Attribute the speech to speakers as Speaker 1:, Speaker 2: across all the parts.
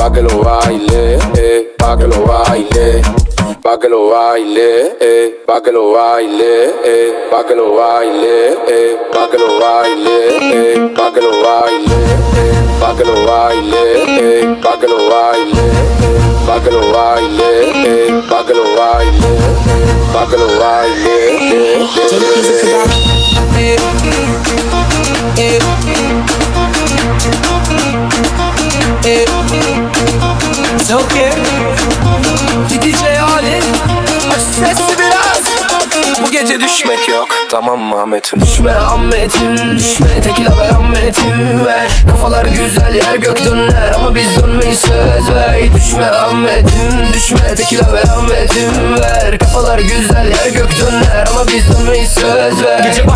Speaker 1: pa' que lo baile, eh, pa' que lo baile, pa' que lo baile, eh, pa' que lo baile, eh, pa' que lo baile, eh, pa' que lo baile, eh, pa' que lo baile, eh, pa' que lo baile, eh, pa' que lo baile, pa' que lo baile, eh, pa' que lo baile, pa' que lo baile, eh,
Speaker 2: okay. DJ Ali. Aç sesli biraz. Bu gece düşmek yok. Tamam mı Ahmet'im? Düşme Ahmet'im. Düşme tekila ver Ahmet'im ver. Kafalar güzel yer gök döner Ama biz dönmeyi söz ver. Düşme Ahmet'im. Düşme tekila ver Ahmet'im ver. Kafalar güzel yer gök döner Ama biz dönmeyi söz ver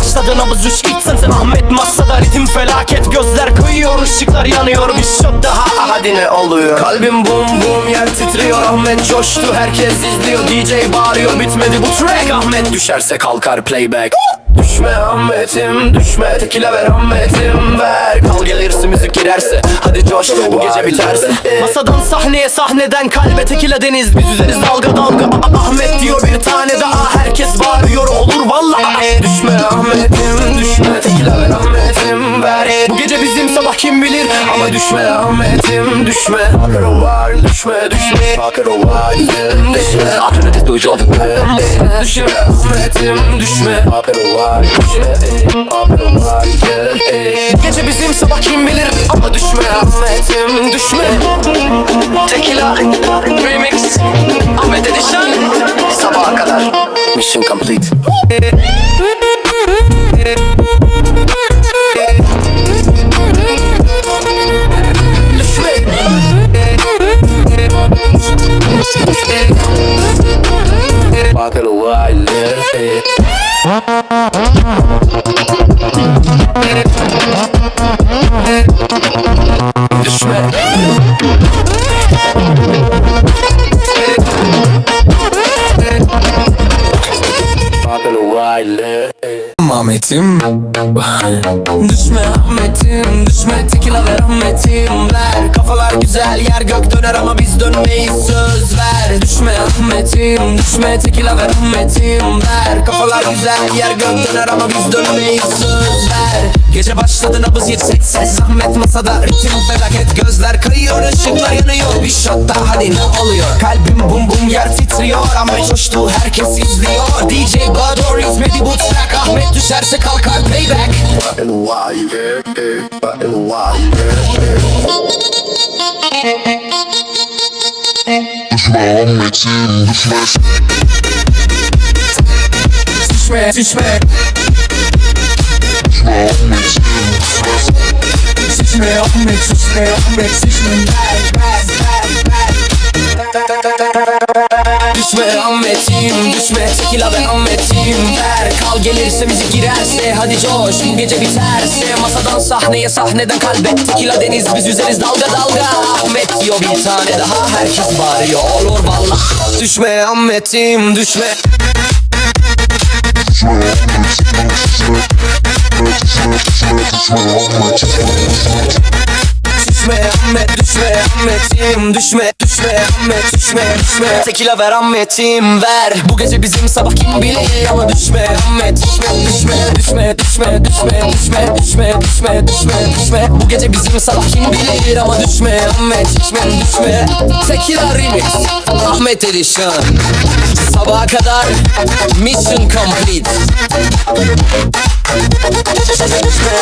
Speaker 3: Gece başladı nabız üç gitsen sen Ahmet masada ritim felaket. Gözler kıyıyor ışıklar yanıyor. Bir shot daha
Speaker 2: Hadi ne oluyor? Kalbim bum bum yer titriyor. Ahmet coştu herkes izliyor. DJ bağırıyor bitmedi bu track. Ahmet düşerse kalkar playback. Düşme Ahmet'im düşme. Tekile ver Ahmet'im ver. Kal gelirse müzik girerse. Hadi coştu bu gece biterse.
Speaker 3: Masadan sahneye sahneden kalbe. Tekila deniz Biz üzeriz dalga dalga. Ahmet diyor kim bilir?
Speaker 2: Ama düşme Ahmet'im düşme. Hakero var düşme düşme. Hakero var düşme Ahmet'i duyacağım Düşme Ahmet'im düşme. Hakero var düşme
Speaker 3: Gece bizim sabah kim bilir?
Speaker 2: Ama düşme Ahmet'im düşme. Tequila Remix. Ahmet Edişan Sabaha kadar. Mission complete Ahmet'im. Düşme Ahmet'im Düşme tekila ver Ahmet'im ver. Kafalar güzel yer gök döner ama biz dönmeyiz. Söz ver Düşme Ahmet'im Düşme tekila ver Ahmet'im. Ver Kafalar güzel yer gök döner ama biz dönmeyiz. Söz ver. Gece başladı nabız yüksek ses. Ahmet masada ritim felaket. Gözler kayıyor ışıklar yanıyor. Bir shot daha hadi ne oluyor? Kalbim bum bum yer titriyor Ahmet coştu herkes izliyor. DJ Bador izmedi bu track Ahmet düşerse kalkar playback
Speaker 4: it's in the
Speaker 2: flesh. Swear,
Speaker 4: swear. Smell,
Speaker 2: mix, in the flesh. Smell, mix, smell, mix, smell, mix. Düşme Ahmet'im düşme tekila ve Ahmet'im ver Kal gelirse müzik girerse hadi coş bu gece biterse Masadan sahneye sahneden kalbe tekila deniz biz yüzeriz dalga dalga Ahmet diyor bir tane daha herkes bağırıyor olur valla Düşme Ahmet'im düşme
Speaker 4: Düşme Ahmet'im düşme Düşme düşme düşme Ahmet'im
Speaker 2: Düşme Ahmet düşme Ahmet'im düşme düşme Ahmet düşme düşme. Tekila ver Ahmet'im ver. Bu gece bizim sabah kim bilir ama düşme Ahmet düşme düşme düşme düşme düşme düşme düşme düşme düşme düşme. Bu gece bizim sabah kim bilir ama düşme Ahmet düşme düşme. Tekila remix Ahmet Edişan Sabaha kadar Mission complete. Düşme